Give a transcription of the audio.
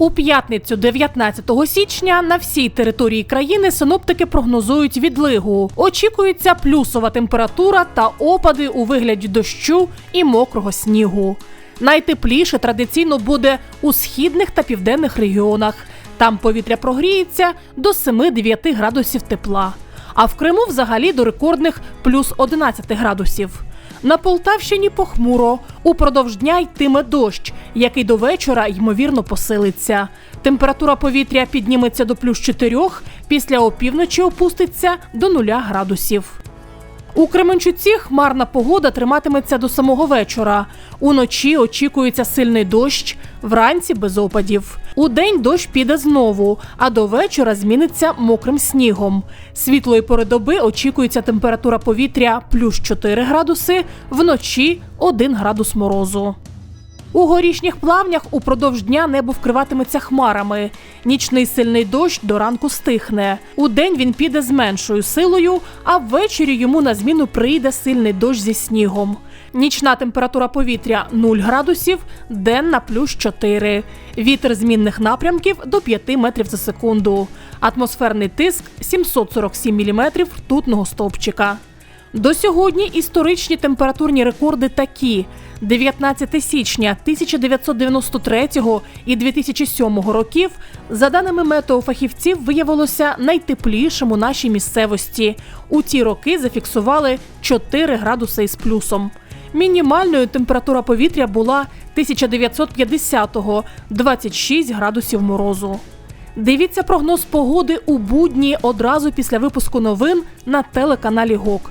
У п'ятницю, 19 січня, на всій території країни синоптики прогнозують відлигу. Очікується плюсова температура та опади у вигляді дощу і мокрого снігу. Найтепліше традиційно буде у східних та південних регіонах. Там повітря прогріється до 7-9 градусів тепла. А в Криму взагалі до рекордних плюс 11 градусів. На Полтавщині похмуро. Упродовж дня йтиме дощ, який до вечора ймовірно посилиться. Температура повітря підніметься до плюс 4, після опівночі опуститься до 0 градусів. У Кременчуці хмарна погода триматиметься до самого вечора. Уночі очікується сильний дощ, вранці без опадів. У день дощ піде знову, а до вечора зміниться мокрим снігом. Світлої пори доби очікується температура повітря плюс 4 градуси, вночі 1 градус морозу. У горішніх плавнях упродовж дня небо вкриватиметься хмарами. Нічний сильний дощ до ранку стихне. У день він піде з меншою силою, а ввечері йому на зміну прийде сильний дощ зі снігом. Нічна температура повітря 0 градусів, денна плюс 4. Вітер змінних напрямків до 5 метрів за секунду. Атмосферний тиск 747 міліметрів ртутного стовпчика. До сьогодні історичні температурні рекорди такі: 19 січня 1993 і 2007 років, за даними метеофахівців, виявилося найтеплішим у нашій місцевості. У ті роки зафіксували 4 градуси із плюсом. Мінімальною температура повітря була 1950-го – 26 градусів морозу. Дивіться прогноз погоди у будні одразу після випуску новин на телеканалі ГОК.